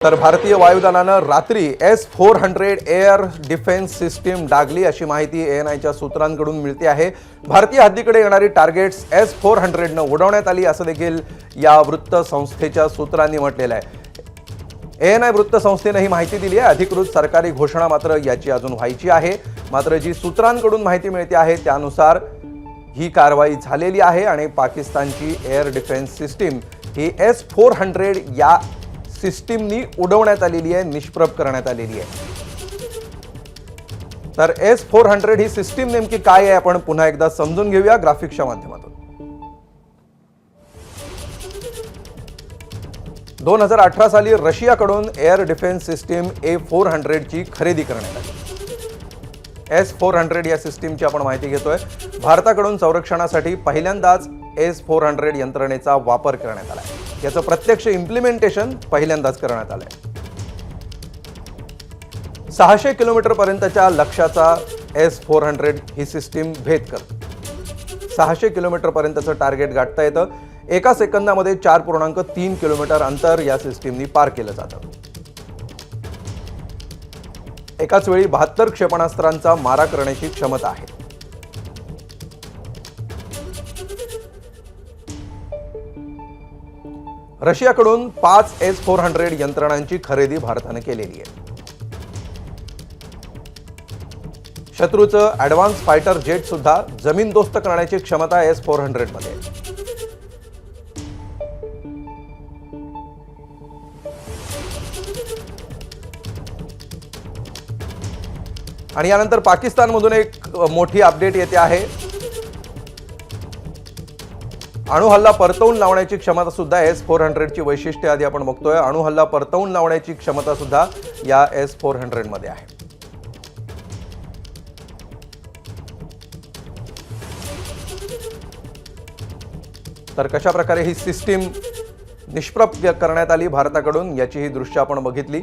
तर भारतीय वायुदलानं रात्री S four hundred air defence system डागली अशी माहिती एन आयच्या सूत्रांकडून मिळते आहे. भारतीय हद्दीकडे येणारी टार्गेट्स एस फोर हंड्रेडनं उडवण्यात आली असं देखील या वृत्तसंस्थेच्या सूत्रांनी म्हटलेलं आहे. एन आय वृत्तसंस्थेनं ही माहिती दिली आहे. अधिकृत सरकारी घोषणा मात्र याची अजून व्हायची आहे. मात्र जी सूत्रांकडून माहिती मिळते आहे त्यानुसार ही कारवाई झालेली आहे आणि पाकिस्तानची एअर डिफेन्स सिस्टीम ही एस फोर हंड्रेड या सिस्टीमनी उडवण्यात आलेली आहे निष्प्रभ करण्यात आलेली आहे. तर एस फोर हंड्रेड ही सिस्टीम नेमकी काय आहे आपण पुन्हा एकदा समजून घेऊया ग्राफिक्सच्या माध्यमातून. दोन हजार अठरा साली रशियाकडून air defence system A four हंड्रेडची खरेदी करण्यात आली. एस फोर हंड्रेड या सिस्टीमची आपण माहिती घेतोय. भारताकडून संरक्षणासाठी पहिल्यांदाच एस फोर हंड्रेड यंत्रणेचा वापर करण्यात आला आहे याचं प्रत्यक्ष इम्प्लिमेंटेशन पहिल्यांदाच करण्यात आलं आहे सहाशे किलोमीटरपर्यंतच्या लक्ष्याचा एस फोर हंड्रेड ही सिस्टीम भेद करते. सहाशे किलोमीटरपर्यंतचं टार्गेट गाठता येतं. एका सेकंदामध्ये चार पूर्णांक तीन किलोमीटर अंतर या सिस्टीमनी पार केलं जातं. एकाच वेळी बहात्तर क्षेपणास्त्रांचा मारा करण्याची क्षमता आहे. रशियाकडून पाच एस फोर हंड्रेड यंत्रणांची खरेदी भारतानं केलेली आहे. शत्रूचं ॲडव्हान्स फायटर जेट सुद्धा जमीनदोस्त करण्याची क्षमता एस फोर हंड्रेडमध्ये. आणि यानंतर पाकिस्तानमधून एक मोठी अपडेट येते आहे. अणुहल्ला परतवून लावण्याची क्षमता सुद्धा एस फोर हंड्रेडची वैशिष्ट्य आधी आपण बघतोय. अणुहल्ला परतवून लावण्याची क्षमता सुद्धा या एस फोर हंड्रेडमध्ये आहे. तर कशा प्रकारे ही सिस्टीम निष्प्रभ करण्यात आली भारताकडून याची ही दृश्य आपण बघितली.